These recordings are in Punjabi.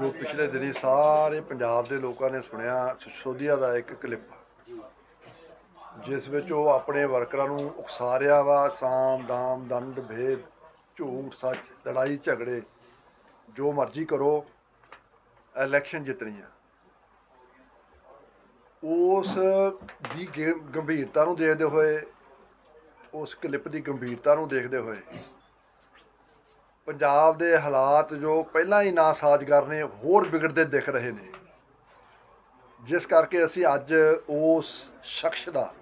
ਜੋ ਪਿਛਲੇ ਦਿਨੀ ਸਾਰੇ ਪੰਜਾਬ ਦੇ ਲੋਕਾਂ ਨੇ ਸੁਣਿਆ ਸਿਸੋਦੀਆ ਦਾ ਇੱਕ ਕਲਿੱਪ। ਜਿਸ ਵਿੱਚ ਉਹ ਆਪਣੇ ਵਰਕਰਾਂ ਨੂੰ ਉਕਸਾਰਿਆ ਵਾ, ਸਾਮ, ਦਾਮ, ਦੰਡ, ਭੇਦ, ਝੂਠ, ਸੱਚ, ਲੜਾਈ, ਝਗੜੇ, ਜੋ ਮਰਜ਼ੀ ਕਰੋ, ਇਲੈਕਸ਼ਨ ਜਿੱਤਣੀ ਆ। ਉਸ ਦੀ ਗੇ- ਗੰਭੀਰਤਾ ਨੂੰ ਦੇਖਦੇ ਹੋਏ, ਉਸ ਕਲਿੱਪ ਦੀ ਗੰਭੀਰਤਾ ਨੂੰ ਦੇਖਦੇ ਹੋਏ ਪੰਜਾਬ ਦੇ ਹਾਲਾਤ ਜੋ ਪਹਿਲਾਂ ਹੀ ਨਾ ਸਾਜ਼ਗਾਰ ਨੇ ਹੋਰ ਵਿਗੜਦੇ ਦਿਖ ਰਹੇ ਨੇ। ਜਿਸ ਕਰਕੇ ਅਸੀਂ ਅੱਜ ਉਸ ਸ਼ਖਸ ਦਾ,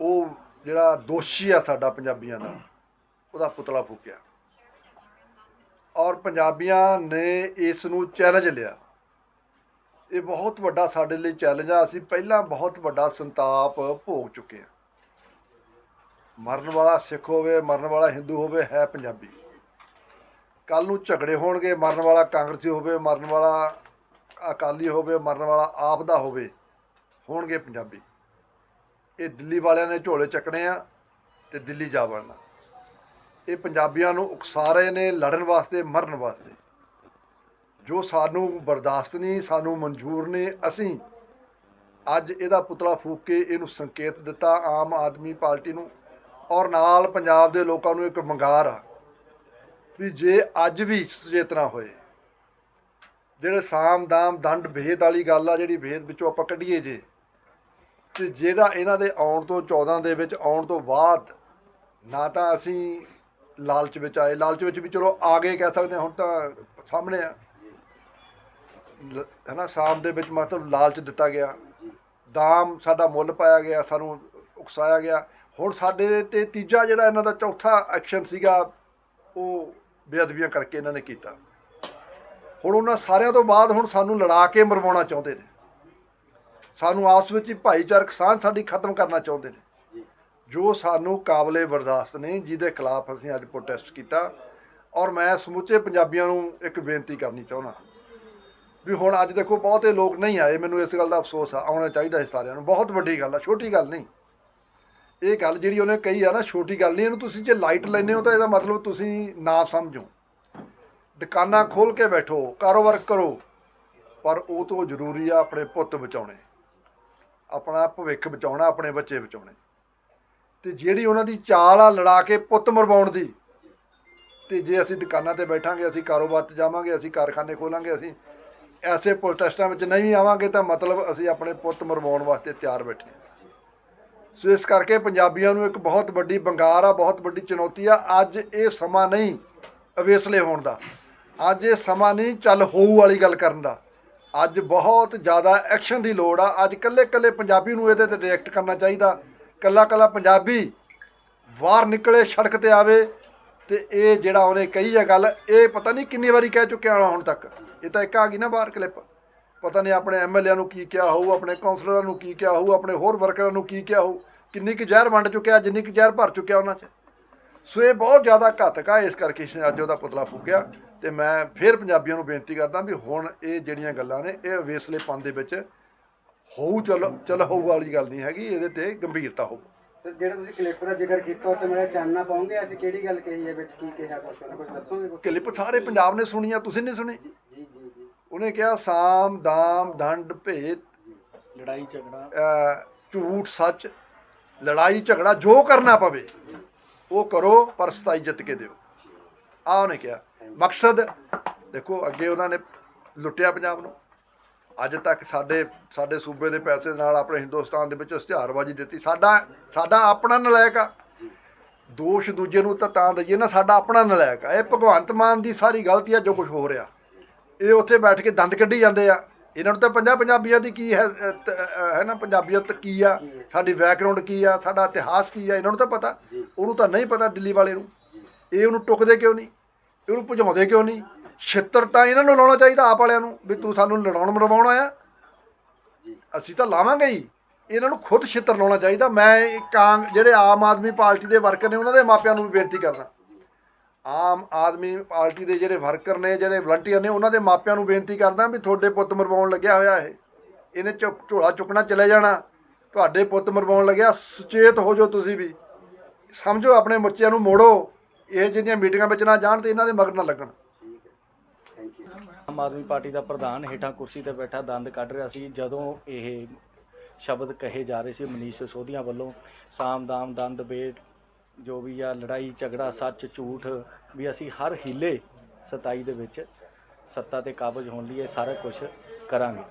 ਉਹ ਜਿਹੜਾ ਦੋਸ਼ੀ ਆ ਸਾਡਾ ਪੰਜਾਬੀਆਂ ਦਾ, ਉਹਦਾ ਪੁਤਲਾ ਫੂਕਿਆ। ਔਰ ਪੰਜਾਬੀਆਂ ਨੇ ਇਸ ਨੂੰ ਚੈਲੰਜ ਲਿਆ। ਇਹ ਬਹੁਤ ਵੱਡਾ ਸਾਡੇ ਲਈ ਚੈਲੰਜ ਆ। ਅਸੀਂ ਪਹਿਲਾਂ ਬਹੁਤ ਵੱਡਾ ਸੰਤਾਪ ਭੋਗ ਚੁੱਕੇ ਹਾਂ ਮਰਨ ਵਾਲਾ ਸਿੱਖ ਹੋਵੇ, ਮਰਨ ਵਾਲਾ ਹਿੰਦੂ ਹੋਵੇ, ਹੈ ਪੰਜਾਬੀ। ਕੱਲ ਨੂੰ ਝਗੜੇ ਹੋਣਗੇ, ਮਰਨ ਵਾਲਾ ਕਾਂਗਰਸੀ ਹੋਵੇ, ਮਰਨ ਵਾਲਾ ਅਕਾਲੀ ਹੋਵੇ, ਮਰਨ ਵਾਲਾ ਆਪ ਦਾ ਹੋਵੇ, ਹੋਣਗੇ ਪੰਜਾਬੀ। ਇਹ ਦਿੱਲੀ ਵਾਲਿਆਂ ਨੇ ਝੋਲੇ ਚੱਕਣੇ ਆ ਤੇ ਦਿੱਲੀ ਜਾ ਵੜਨਾ। ਇਹ ਪੰਜਾਬੀਆਂ ਨੂੰ ਉਕਸਾ ਰਹੇ ਨੇ ਲੜਨ ਵਾਸਤੇ, ਮਰਨ ਵਾਸਤੇ। ਜੋ ਸਾਨੂੰ ਬਰਦਾਸ਼ਤ ਨਹੀਂ, ਸਾਨੂੰ ਮਨਜ਼ੂਰ ਨਹੀਂ, ਅਸੀਂ ਅੱਜ ਇਹਦਾ ਪੁਤਲਾ ਫੂਕ ਕੇ ਇਹਨੂੰ ਸੰਕੇਤ ਦਿੱਤਾ ਆਮ ਆਦਮੀ ਪਾਰਟੀ ਨੂੰ ਔਰ ਨਾਲ ਪੰਜਾਬ ਦੇ ਲੋਕਾਂ ਨੂੰ ਇੱਕ ਮੰਗਾਰ ਆ। ਵੀ ਜੇ ਅੱਜ ਵੀ ਸੁਚੇਤ ਨਾ ਹੋਏ। ਜਿਹੜੇ ਸਾਮ ਦਾਮ ਦੰਡ ਭੇਦ ਵਾਲੀ ਗੱਲ ਆ ਜਿਹੜੀ ਭੇਦ ਵਿੱਚੋਂ ਆਪਾਂ ਕੱਢੀਏ ਜੇ ਤੇ ਜਿਹੜਾ ਇਹਨਾਂ ਦੇ ਆਉਣ ਤੋਂ 14 ਦੇ ਵਿੱਚ ਆਉਣ ਤੋਂ ਬਾਅਦ ਨਾ ਤਾਂ ਅਸੀਂ ਲਾਲਚ ਵਿੱਚ ਆਏ। ਲਾਲਚ ਵਿੱਚ ਵੀ ਚਲੋ ਆ ਗਏ ਕਹਿ ਸਕਦੇ ਹਾਂ, ਹੁਣ ਤਾਂ ਸਾਹਮਣੇ ਆ। ਲ- ਹਨਾ ਸ਼ਾਮ ਦੇ ਵਿੱਚ ਮਤਲਬ ਲਾਲਚ ਦਿੱਤਾ ਗਿਆ। ਦਾਮ ਸਾਡਾ ਮੁੱਲ ਪਾਇਆ ਗਿਆ ਸਾਨੂੰ ਉਕਸਾਇਆ ਗਿਆ। ਹੁਣ ਸਾਡੇ ਤੇ ਤੀਜਾ ਜਿਹੜਾ ਇਹਨਾਂ ਦਾ ਚੌਥਾ ਐਕਸ਼ਨ ਸੀਗਾ ਉਹ ਬੇਅਦਬੀਆਂ ਕਰਕੇ ਇਹਨਾਂ ਨੇ ਕੀਤਾ। ਹੁਣ ਉਹਨਾਂ ਸਾਰਿਆਂ ਤੋਂ ਬਾਅਦ ਹੁਣ ਸਾਨੂੰ ਲੜਾ ਕੇ ਮਰਵਾਉਣਾ ਚਾਹੁੰਦੇ ਨੇ। ਸਾਨੂੰ ਆਪਸ ਵਿੱਚ ਹੀ ਭਾਈਚਾਰਕ ਸਾਂਝ ਸਾਡੀ ਖਤਮ ਕਰਨਾ ਚਾਹੁੰਦੇ ਨੇ। ਜੋ। ਸਾਨੂੰ ਕਾਬਲੇ ਬਰਦਾਸ਼ਤ ਨਹੀਂ ਜਿਹਦੇ ਖਿਲਾਫ ਅਸੀਂ ਅੱਜ ਪ੍ਰੋਟੈਸਟ ਕੀਤਾ। ਔਰ ਮੈਂ ਸਮੁੱਚੇ ਪੰਜਾਬੀਆਂ ਨੂੰ ਇੱਕ ਬੇਨਤੀ ਕਰਨੀ ਚਾਹੁੰਦਾ ਵੀ ਹੁਣ ਅੱਜ ਦੇਖੋ ਬਹੁਤੇ ਲੋਕ ਨਹੀਂ ਆਏ। ਮੈਨੂੰ ਇਸ ਗੱਲ ਦਾ ਅਫਸੋਸ ਆ ਆਉਣਾ ਚਾਹੀਦਾ ਸੀ ਸਾਰਿਆਂ ਨੂੰ। ਬਹੁਤ ਵੱਡੀ ਗੱਲ ਆ ਛੋਟੀ ਗੱਲ ਨਹੀਂ। ਇਹ ਗੱਲ ਜਿਹੜੀ ਉਹਨੇ ਕਹੀ ਆ ਨਾ, ਛੋਟੀ ਗੱਲ ਨਹੀਂ, ਇਹਨੂੰ ਤੁਸੀਂ ਜੇ ਲਾਈਟ ਲੈਨੇ ਹੋ ਤਾਂ ਇਹਦਾ ਮਤਲਬ ਤੁਸੀਂ ਨਾ ਸਮਝੋ। ਦੁਕਾਨਾਂ ਖੋਲ ਕੇ ਬੈਠੋ, ਕਾਰੋਬਾਰ ਕਰੋ, ਪਰ ਉਹ ਤੋਂ ਜ਼ਰੂਰੀ ਆ ਆਪਣੇ ਪੁੱਤ ਬਚਾਉਣੇ। ਆਪਣਾ ਭਵਿੱਖ ਬਚਾਉਣਾ, ਆਪਣੇ ਬੱਚੇ ਬਚਾਉਣੇ। ਤੇ ਜਿਹੜੀ ਉਹਨਾਂ ਦੀ ਚਾਲ ਆ ਲੜਾ ਕੇ ਪੁੱਤ ਮਰਵਾਉਣ ਦੀ, ਤੇ ਜੇ ਅਸੀਂ ਦੁਕਾਨਾਂ ਤੇ ਬੈਠਾਂਗੇ, ਅਸੀਂ ਕਾਰੋਬਾਰ ਤੇ ਜਾਵਾਂਗੇ, ਅਸੀਂ ਕਾਰਖਾਨੇ ਖੋਲਾਂਗੇ, ਅਸੀਂ ਐਸੇ ਪ੍ਰੋਟੈਸਟਾਂ ਵਿੱਚ ਨਹੀਂ ਆਵਾਂਗੇ, ਤਾਂ ਮਤਲਬ ਅਸੀਂ ਆਪਣੇ ਪੁੱਤ ਮਰਵਾਉਣ ਵਾਸਤੇ ਤਿਆਰ ਬੈਠੇ ਹਾਂ। ਸੋ ਇਸ ਕਰਕੇ ਪੰਜਾਬੀਆਂ ਨੂੰ ਇੱਕ ਬਹੁਤ ਵੱਡੀ ਬੰਗਾਰ ਆ, ਬਹੁਤ ਵੱਡੀ ਚੁਣੌਤੀ ਆ। ਅੱਜ ਇਹ ਸਮਾਂ ਨਹੀਂ ਅਵੇਸਲੇ ਹੋਣ ਦਾ। ਅੱਜ ਇਹ ਸਮਾਂ ਨਹੀਂ ਚੱਲ ਹੋਊ ਵਾਲੀ ਗੱਲ ਕਰਨ ਦਾ। ਅੱਜ ਬਹੁਤ ਜ਼ਿਆਦਾ ਐਕਸ਼ਨ ਦੀ ਲੋੜ ਆ। ਅੱਜ ਕੱਲੇ ਕੱਲੇ ਪੰਜਾਬੀ ਨੂੰ ਇਹਦੇ ਤੇ ਰਿਐਕਟ ਕਰਨਾ ਚਾਹੀਦਾ। ਕੱਲਾ ਕੱਲਾ ਪੰਜਾਬੀ ਬਾਹਰ ਨਿਕਲੇ, ਸੜਕ ਤੇ ਆਵੇ ਤੇ ਇਹ ਜਿਹੜਾ ਉਹਨੇ ਕਹੀ ਆ ਗੱਲ, ਇਹ ਪਤਾ ਨਹੀਂ ਕਿੰਨੀ ਵਾਰੀ ਕਹਿ ਚੁੱਕਿਆ ਹੋਣਾ ਹੁਣ ਤੱਕ। ਇਹ ਤਾਂ ਇੱਕ ਆ ਗਈ ਨਾ ਬਾਹਰ ਕਲਿੱਪ ਪਤਾ ਨਹੀਂ ਆਪਣੇ ਐਮਐਲਏ ਨੂੰ ਕੀ ਕਿਹਾ ਹੋਊ, ਆਪਣੇ ਕਾਉਂਸਲਰਾਂ ਨੂੰ ਕੀ ਕਿਹਾ ਹੋਊ, ਆਪਣੇ ਹੋਰ ਵਰਕਰਾਂ ਨੂੰ ਕੀ ਕਿਹਾ ਹੋਊ। ਕਿੰਨੀ ਕੁ ਜ਼ਹਿਰ ਵੰਡ ਚੁੱਕਿਆ ਜਿੰਨੀ ਕੁ ਜ਼ਹਿਰ ਭਰ ਚੁੱਕਿਆ ਉਹਨਾਂ 'ਚ। ਸੋ ਇਹ ਬਹੁਤ ਜ਼ਿਆਦਾ ਘਾਤਕ ਆ ਇਸ ਕਰਕੇ ਇਸਨੇ ਅੱਜ ਉਹਦਾ ਪੁਤਲਾ ਫੂਕਿਆ। ਤੇ ਮੈਂ ਫਿਰ ਪੰਜਾਬੀਆਂ ਨੂੰ ਬੇਨਤੀ ਕਰਦਾ ਵੀ ਹੁਣ ਇਹ ਜਿਹੜੀਆਂ ਗੱਲਾਂ ਨੇ ਇਹ ਵੇਸਲੇਪਨ ਦੇ ਵਿੱਚ ਹੋਊ ਚਲ ਚਲ ਹੋਊ ਵਾਲੀ ਗੱਲ ਨਹੀਂ ਹੈਗੀ ਇਹਦੇ ਤੇ ਗੰਭੀਰਤਾ ਹੋਊ। ਸਰ ਜਿਹੜਾ ਤੁਸੀਂ ਕਲਿੱਪ ਦਾ ਜ਼ਿਕਰ ਕੀਤਾ ਉਹ ਤੇ ਮੇਰਾ ਚਾਨਣਾ ਪਾਉਂਗੇ ਅਸੀਂ ਕਿਹੜੀ ਗੱਲ ਕਹੀ ਹੈ ਵਿੱਚ ਕੀ ਕਿਹਾ ਕੁਛ ਉਹਨੇ ਕੁਝ ਦੱਸੋਗੇ ਕੁਛ? ਕਲਿੱਪ ਸਾਰੇ ਪੰਜਾਬ ਨੇ ਸੁਣੀਆਂ ਤੁਸੀਂ ਨਹੀਂ ਸੁਣੀ? ਜੀ ਜੀ ਜੀ ਜੀ। ਉਹਨੇ ਕਿਹਾ ਸਾਮ ਦਾਮ ਦੰਡ ਭੇਦ ਲੜਾਈ ਝਗੜਾ। ਝੂਠ ਸੱਚ ਲੜਾਈ, ਝਗੜਾ ਜੋ ਕਰਨਾ ਪਵੇ, ਉਹ ਕਰੋ, ਪਰ ਸਤਾਈ ਜਿੱਤ ਕੇ ਦਿਓ। ਆ ਉਹਨੇ ਕਿਹਾ। ਮਕਸਦ, ਦੇਖੋ, ਅੱਗੇ ਉਹਨਾਂ ਨੇ ਲੁੱਟਿਆ ਪੰਜਾਬ ਨੂੰ। ਅੱਜ ਤੱਕ ਸਾਡੇ ਸਾਡੇ ਸੂਬੇ ਦੇ ਪੈਸੇ ਨਾਲ ਆਪਣੇ ਹਿੰਦੁਸਤਾਨ ਦੇ ਵਿੱਚ ਇਸ਼ਤਿਹਾਰਬਾਜ਼ੀ ਦਿੱਤੀ। ਸਾਡਾ ਸਾਡਾ ਆਪਣਾ ਨਲਾਇਕ ਆ। ਦੋਸ਼ ਦੂਜੇ ਨੂੰ ਤਾਂ ਤਾਂ ਦਈਏ ਨਾ, ਸਾਡਾ ਆਪਣਾ ਨਲਾਇਕ ਆ। ਇਹ ਭਗਵੰਤ ਮਾਨ ਦੀ ਸਾਰੀ ਗਲਤੀ ਆ, ਜੋ ਕੁਝ ਹੋ ਰਿਹਾ। ਇਹ ਉੱਥੇ ਬੈਠ ਕੇ ਦੰਦ ਕੱਢੀ ਜਾਂਦੇ ਆ। ਇਹਨਾਂ ਨੂੰ ਤਾਂ ਪੰਜਾ ਪੰਜਾਬੀਆਂ ਦੀ ਕੀ ਹੈ ਹੈ ਨਾ ਪੰਜਾਬੀਅਤ ਕੀ ਆ? ਸਾਡੀ ਬੈਕਗ੍ਰਾਉਂਡ ਕੀ ਆ? ਸਾਡਾ ਇਤਿਹਾਸ ਕੀ ਆ? ਇਹਨਾਂ ਨੂੰ ਤਾਂ ਪਤਾ। ਉਹਨੂੰ ਤਾਂ ਨਹੀਂ ਪਤਾ ਦਿੱਲੀ ਵਾਲੇ ਨੂੰ। ਇਹ ਉਹਨੂੰ ਟੁਕਦੇ ਕਿਉਂ ਨਹੀਂ? ਇਹਨੂੰ ਭਜਾਉਂਦੇ ਕਿਉਂ ਨਹੀਂ? ਛਿੱਤਰ ਤਾਂ ਇਹਨਾਂ ਨੂੰ ਲਾਉਣਾ ਚਾਹੀਦਾ ਆਪ ਵਾਲਿਆਂ ਨੂੰ ਵੀ ਤੂੰ ਸਾਨੂੰ ਲੜਾਉਣ ਮਰਵਾਉਣਾ ਆ ਅਸੀਂ ਤਾਂ ਲਾਵਾਂਗੇ ਹੀ। ਇਹਨਾਂ ਨੂੰ ਖੁਦ ਛਿੱਤਰ ਲਾਉਣਾ ਚਾਹੀਦਾ। ਮੈਂ ਕਾਂਗ ਜਿਹੜੇ ਆਮ ਆਦਮੀ ਪਾਰਟੀ ਦੇ ਵਰਕਰ ਨੇ ਉਹਨਾਂ ਦੇ ਮਾਪਿਆਂ ਨੂੰ ਵੀ ਬੇਨਤੀ ਕਰਨਾ ਆਮ ਆਦਮੀ ਪਾਰਟੀ ਦੇ ਜਿਹੜੇ ਵਰਕਰ ਨੇ, ਜਿਹੜੇ ਵਲੰਟੀਅਰ ਨੇ, ਉਹਨਾਂ ਦੇ ਮਾਪਿਆਂ ਨੂੰ ਬੇਨਤੀ ਕਰਦਾ ਵੀ ਤੁਹਾਡੇ ਪੁੱਤ ਮਰਵਾਉਣ ਲੱਗਿਆ ਹੋਇਆ ਇਹ। ਇਹਨੇ ਝੋ- ਝੋਲਾ ਚੁੱਕਣਾ ਚਲੇ ਜਾਣਾ। ਤੁਹਾਡੇ ਪੁੱਤ ਮਰਵਾਉਣ ਲੱਗਿਆ, ਸੁਚੇਤ ਹੋ ਜਾਓ ਤੁਸੀਂ ਵੀ। ਸਮਝੋ ਆਪਣੇ ਬੱਚਿਆਂ ਨੂੰ, ਮੋੜੋ। ਇਹ ਜਿਹੜੀਆਂ ਮੀਟਿੰਗਾਂ ਵਿੱਚ ਨਾ ਜਾਣ ਤੇ ਇਹਨਾਂ ਦੇ ਮਗਰ ਨਾ ਲੱਗਣ। ਆਮ ਆਦਮੀ ਪਾਰਟੀ ਦਾ ਪ੍ਰਧਾਨ ਹੇਠਾਂ ਕੁਰਸੀ ਤੇ ਬੈਠਾ ਦੰਦ ਕੱਢ ਰਿਹਾ ਸੀ। ਜਦੋਂ ਇਹ ਸ਼ਬਦ ਕਹੇ ਜਾ ਰਹੇ ਸੀ, ਮਨੀਸ਼ ਸੋਧੀਆਂ ਵੱਲੋਂ ਸਾਮ ਦਾਮ ਦੰਦ, ਬੇਟ ਜੋ ਵੀ ਆ ਲੜਾਈ, ਝਗੜਾ, ਸੱਚ, ਝੂਠ, ਵੀ ਅਸੀਂ ਹਰ ਹੀਲੇ 27 ਦੇ ਵਿੱਚ ਸੱਤਾ ਤੇ ਕਾਬਜ ਹੋਣ ਲਈ ਇਹ ਸਾਰਾ ਕੁਝ ਕਰਾਂਗੇ।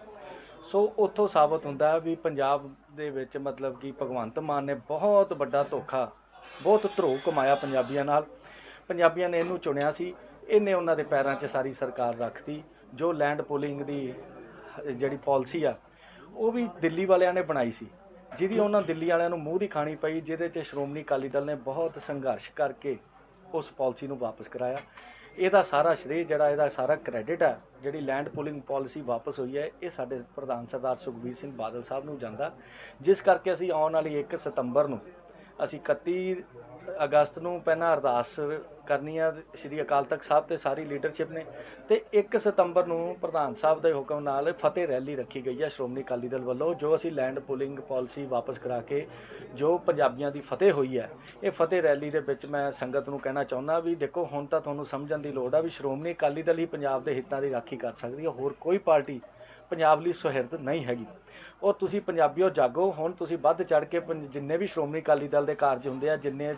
ਸੋ ਉੱਥੋਂ ਸਾਬਤ ਹੁੰਦਾ ਵੀ ਪੰਜਾਬ ਦੇ ਵਿੱਚ ਮਤਲਬ ਕਿ ਭਗਵੰਤ ਮਾਨ ਨੇ ਬਹੁਤ ਵੱਡਾ ਧੋਖਾ, ਬਹੁਤ ਧਰੋ ਕਮਾਇਆ ਪੰਜਾਬੀਆਂ ਨਾਲ। ਪੰਜਾਬੀਆਂ ਨੇ ਇਹਨੂੰ ਚੁਣਿਆ ਸੀ, ਇਹਨੇ ਉਹਨਾਂ ਦੇ ਪੈਰਾਂ 'ਚ ਸਾਰੀ ਸਰਕਾਰ ਰੱਖਤੀ, ਜੋ ਲੈਂਡ ਪੂਲਿੰਗ ਦੀ ਜਿਹੜੀ ਪਾਲਿਸੀ ਆ, ਉਹ ਵੀ ਦਿੱਲੀ ਵਾਲਿਆਂ ਨੇ ਬਣਾਈ ਸੀ। ਜਿਹਦੀ ਉਹਨਾਂ ਦਿੱਲੀ ਵਾਲਿਆਂ ਨੂੰ ਮੂੰਹ ਦੀ ਖਾਣੀ ਪਈ, ਜਿਹਦੇ 'ਚ ਸ਼੍ਰੋਮਣੀ ਅਕਾਲੀ ਦਲ ਨੇ ਬਹੁਤ ਸੰਘਰਸ਼ ਕਰਕੇ ਉਸ ਪਾਲਿਸੀ ਨੂੰ ਵਾਪਸ ਕਰਾਇਆ। ਇਹਦਾ ਸਾਰਾ ਸ਼੍ਰੇ ਜਿਹੜਾ, ਇਹਦਾ ਸਾਰਾ ਕ੍ਰੈਡਿਟ ਹੈ ਜਿਹੜੀ ਲੈਂਡ ਪੂਲਿੰਗ ਪਾਲਿਸੀ ਵਾਪਸ ਹੋਈ ਹੈ, ਇਹ ਸਾਡੇ ਪ੍ਰਧਾਨ ਸਰਦਾਰ ਸੁਖਬੀਰ ਸਿੰਘ ਬਾਦਲ ਸਾਹਿਬ ਨੂੰ ਜਾਂਦਾ। ਜਿਸ ਕਰਕੇ ਅਸੀਂ ਆਉਣ ਵਾਲੀ 1 ਸਤੰਬਰ ਨੂੰ ਅਸੀਂ 31 ਅਗਸਤ ਨੂੰ ਪਹਿਲਾਂ ਅਰਦਾਸ ਕਰਨੀ ਆ, ਸ਼੍ਰੀ ਅਕਾਲ ਤਖਤ ਸਾਹਿਬ ਤੇ ਸਾਰੀ ਲੀਡਰਸ਼ਿਪ ਨੇ ਤੇ 1 ਸਤੰਬਰ ਨੂੰ ਪ੍ਰਧਾਨ ਸਾਹਿਬ ਦੇ ਹੁਕਮ ਨਾਲ ਫਤਿਹ ਰੈਲੀ ਰੱਖੀ ਗਈ ਹੈ ਸ਼੍ਰੋਮਣੀ ਅਕਾਲੀ ਦਲ ਵੱਲੋਂ, ਜੋ ਅਸੀਂ ਲੈਂਡ ਪੁਲਿੰਗ ਪਾਲਿਸੀ ਵਾਪਸ ਕਰਾ ਕੇ ਜੋ ਪੰਜਾਬੀਆਂ ਦੀ ਫਤਿਹ ਹੋਈ ਹੈ ਇਹ ਫਤਿਹ ਰੈਲੀ ਦੇ ਵਿੱਚ ਮੈਂ ਸੰਗਤ ਨੂੰ ਕਹਿਣਾ ਚਾਹੁੰਦਾ ਵੀ ਦੇਖੋ, ਹੁਣ ਤਾਂ ਤੁਹਾਨੂੰ ਸਮਝਣ ਦੀ ਲੋੜ ਆ ਵੀ ਸ਼੍ਰੋਮਣੀ ਅਕਾਲੀ ਦਲ ਹੀ ਪੰਜਾਬ ਦੇ ਹਿੱਤਾਂ ਦੀ ਰਾਖੀ ਕਰ ਸਕਦੀ ਹੈ ਹੋਰ ਕੋਈ ਪਾਰਟੀ ਪੰਜਾਬ ਲਈ ਸੁਹਿਰਦ ਨਹੀਂ ਹੈਗੀ। ਔਰ ਤੁਸੀਂ ਪੰਜਾਬੀਓ ਜਾਗੋ ਹੁਣ ਤੁਸੀਂ ਵੱਧ ਚੜ ਕੇ ਪੰਜ- ਜਿੰਨੇ ਵੀ ਸ਼੍ਰੋਮਣੀ ਅਕਾਲੀ ਦਲ ਦੇ ਕਾਰਜ ਹੁੰਦੇ ਆ ਜਿੰਨੇ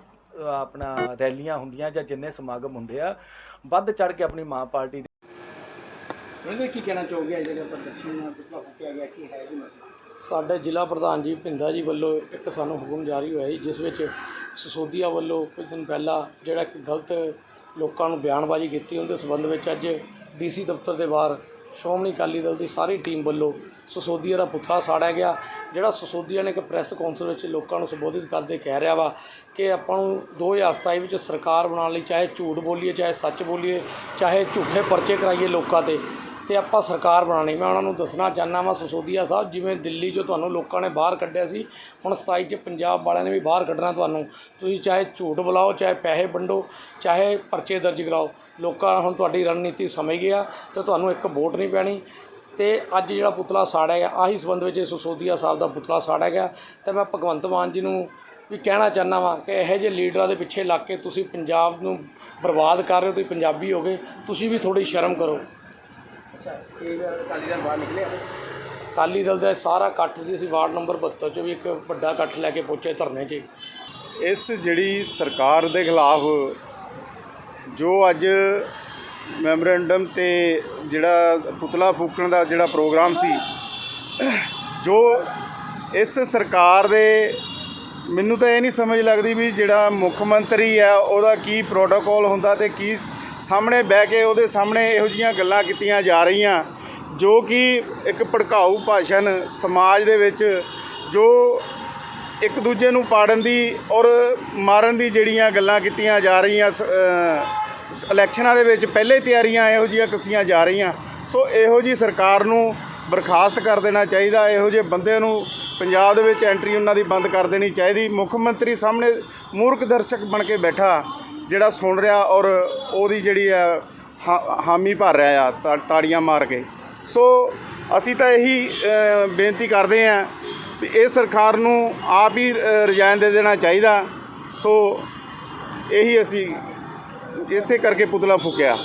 ਆਪਣਾ ਰੈਲੀਆਂ ਹੁੰਦੀਆਂ ਜਾਂ ਜਿੰਨੇ ਸਮਾਗਮ ਹੁੰਦੇ ਆ ਵੱਧ ਚੜ ਕੇ ਆਪਣੀ ਮਾਂ ਪਾਰਟੀ ਉਹਦੇ ਕੀ ਕਹਿਣਾ ਚਾਹੋਗੇ? ਜਿਹੜੇ ਪ੍ਰਦਰਸ਼ਨ ਨਾਲ ਫੂਕਿਆ ਗਿਆ ਕੀ ਹੈ ਜੀ ਮਸਲਾ। ਸਾਡੇ ਜ਼ਿਲ੍ਹਾ ਪ੍ਰਧਾਨ ਜੀ ਭਿੰਦਾ ਜੀ ਵੱਲੋਂ ਇੱਕ ਸਾਨੂੰ ਹੁਕਮ ਜਾਰੀ ਹੋਇਆ ਜੀ ਜਿਸ ਵਿੱਚ ਸਸੋਦੀਆ ਵੱਲੋਂ ਕੁਝ ਦਿਨ ਪਹਿਲਾਂ ਜਿਹੜਾ ਕਿ ਗਲਤ ਲੋਕਾਂ ਨੂੰ ਬਿਆਨਬਾਜ਼ੀ ਕੀਤੀ ਉਹਦੇ ਸਬੰਧ ਵਿੱਚ ਅੱਜ ਡੀਸੀ ਦਫ਼ਤਰ ਦੇ ਬਾਹਰ ਸ਼੍ਰੋਮਣੀ ਅਕਾਲੀ ਦਲ ਦੀ ਸਾਰੀ ਟੀਮ ਵੱਲੋਂ ਸਸੋਦੀਆ ਦਾ ਪੁਤਲਾ ਸਾੜਿਆ ਗਿਆ, ਜਿਹੜਾ ਸਸੋਦੀਆ ਨੇ ਇੱਕ ਪ੍ਰੈਸ ਕਾਨਫਰੰਸ ਵਿੱਚ ਲੋਕਾਂ ਨੂੰ ਸੰਬੋਧਿਤ ਕਰਦੇ ਕਹਿ ਰਿਹਾ ਵਾ ਕਿ ਆਪਾਂ ਨੂੰ 2027 ਵਿੱਚ ਸਰਕਾਰ ਬਣਾਉਣ ਲਈ ਚਾਹੇ ਝੂਠ ਬੋਲੀਏ, ਚਾਹੇ ਸੱਚ ਬੋਲੀਏ, ਚਾਹੇ ਝੂਠੇ ਪਰਚੇ ਕਰਾਈਏ ਲੋਕਾਂ ਤੇ ਤੇ ਆਪਾਂ ਸਰਕਾਰ ਬਣਾਉਣੀ, ਮੈਂ ਉਹਨਾਂ ਨੂੰ ਦੱਸਣਾ ਚਾਹੁੰਦਾ ਵਾਂ ਸਸੋਦੀਆ ਸਾਹਿਬ, ਜਿਵੇਂ ਦਿੱਲੀ 'ਚੋਂ ਤੁਹਾਨੂੰ ਲੋਕਾਂ ਨੇ ਬਾਹਰ ਕੱਢਿਆ ਸੀ, ਹੁਣ 27 'ਚ ਪੰਜਾਬ ਵਾਲਿਆਂ ਨੇ ਵੀ ਬਾਹਰ ਕੱਢਣਾ ਤੁਹਾਨੂੰ। ਤੁਸੀਂ ਚਾਹੇ ਝੂਠ ਬੁਲਾਓ, ਚਾਹੇ ਪੈਸੇ ਵੰਡੋ, ਚਾਹੇ ਪਰਚੇ ਦਰਜ ਕਰਾਓ, ਲੋਕਾਂ ਹੁਣ ਤੁਹਾਡੀ ਰਣਨੀਤੀ ਸਮਝ ਗਿਆ ਤੇ ਤੁਹਾਨੂੰ ਇੱਕ ਵੋਟ ਨਹੀਂ ਪੈਣੀ। ਤੇ ਅੱਜ ਜਿਹੜਾ ਪੁਤਲਾ ਸਾੜਿਆ ਗਿਆ ਆਹੀ ਸੰਬੰਧ ਵਿੱਚ ਸਸੋਦੀਆ ਸਾਹਿਬ ਦਾ ਪੁਤਲਾ ਸਾੜਿਆ ਗਿਆ ਤੇ ਮੈਂ ਭਗਵੰਤ ਮਾਨ ਜੀ ਨੂੰ ਵੀ ਕਹਿਣਾ ਚਾਹੁੰਦਾ ਵਾਂ ਕਿ ਇਹੋ ਜਿਹੇ ਲੀਡਰਾਂ ਦੇ ਪਿੱਛੇ ਲੱਗ ਕੇ ਤੁਸੀਂ ਪੰਜਾਬ ਨੂੰ ਬਰਬਾਦ ਕਰ ਰਹੇ ਹੋ, ਤੁਸੀਂ ਪੰਜਾਬੀ ਹੋਗੇ ਤੁਸੀਂ ਵੀ ਥੋੜੀ ਸ਼ਰਮ ਕਰੋ। ਅੱਛਾ ਇਹ ਅਕਾਲੀ ਦਲ ਬਾਹਰ ਨਿਕਲੇ ਆ। ਅਕਾਲੀ ਦਲ ਦਾ ਸਾਰਾ ਇਕੱਠ ਸੀ ਅਸੀਂ ਵਾਰਡ ਨੰਬਰ 72 ਚੋਂ ਵੀ ਇੱਕ ਵੱਡਾ ਇਕੱਠ ਲੈ ਕੇ ਪਹੁੰਚੇ ਧਰਨੇ 'ਚ। ਇਸ ਜਿਹੜੀ ਸਰਕਾਰ ਦੇ ਖਿਲਾਫ ਜੋ ਅੱਜ ਮੈਮੋਰੈਂਡਮ ਤੇ ਜਿਹੜਾ ਪੁਤਲਾ ਫੂਕਣ ਦਾ ਜਿਹੜਾ ਪ੍ਰੋਗਰਾਮ ਸੀ ਜੋ ਇਸ ਸਰਕਾਰ ਦੇ ਮੈਨੂੰ ਤਾਂ ਇਹ ਨਹੀਂ ਸਮਝ ਲੱਗਦੀ ਵੀ ਜਿਹੜਾ ਮੁੱਖ ਮੰਤਰੀ ਆ ਉਹਦਾ ਕੀ ਪ੍ਰੋਟੋਕਾਲ ਹੁੰਦਾ ਤੇ ਕੀ ਸਾਹਮਣੇ ਬਹਿ ਕੇ ਉਹਦੇ ਸਾਹਮਣੇ ਇਹੋ ਜੀਆਂ ਗੱਲਾਂ ਕੀਤੀਆਂ ਜਾ ਰਹੀਆਂ, ਜੋ ਕਿ ਇੱਕ ਭੜਕਾਊ ਭਾਸ਼ਣ ਸਮਾਜ ਦੇ ਵਿੱਚ ਜੋ ਇੱਕ ਦੂਜੇ ਨੂੰ ਪਾੜਨ ਦੀ ਔਰ ਮਾਰਨ ਦੀ ਜਿਹੜੀਆਂ ਗੱਲਾਂ ਕੀਤੀਆਂ ਜਾ ਰਹੀਆਂ ਸ- ਇਲੈਕਸ਼ਨਾਂ ਦੇ ਵਿੱਚ ਪਹਿਲੇ ਤਿਆਰੀਆਂ ਇਹੋ ਜਿਹੀਆਂ ਕੱਸੀਆਂ ਜਾ ਰਹੀਆਂ। ਸੋ ਇਹੋ ਜੀ ਸਰਕਾਰ ਨੂੰ ਬਰਖਾਸਤ ਕਰ ਦੇਣਾ ਚਾਹੀਦਾ, ਇਹੋ ਜਿਹੇ ਬੰਦੇ ਨੂੰ ਪੰਜਾਬ ਦੇ ਵਿੱਚ ਐਂਟਰੀ ਉਹਨਾਂ ਦੀ ਬੰਦ ਕਰ ਦੇਣੀ ਚਾਹੀਦੀ। ਮੁੱਖ ਮੰਤਰੀ ਸਾਹਮਣੇ ਮੂਰਖ ਦਰਸ਼ਕ ਬਣ ਕੇ ਬੈਠਾ। ਜਿਹੜਾ ਸੁਣ ਰਿਹਾ ਔਰ ਉਹਦੀ ਜਿਹੜੀ ਆ ਹਾ- ਹਾਮੀ ਭਰ ਰਿਹਾ ਆ, ਤਾ- ਤਾੜੀਆਂ ਮਾਰ ਕੇ। ਸੋ ਅਸੀਂ ਤਾਂ ਇਹੀ ਬੇਨਤੀ ਕਰਦੇ ਹਾਂ ਵੀ ਇਹ ਸਰਕਾਰ ਨੂੰ ਆਪ ਹੀ ਰਿਜ਼ਾਈਨ ਦੇ ਦੇਣਾ ਚਾਹੀਦਾ। ਸੋ ਇਹੀ ਅਸੀਂ ਇਸੇ ਕਰਕੇ ਪੁਤਲਾ ਫੂਕਿਆ।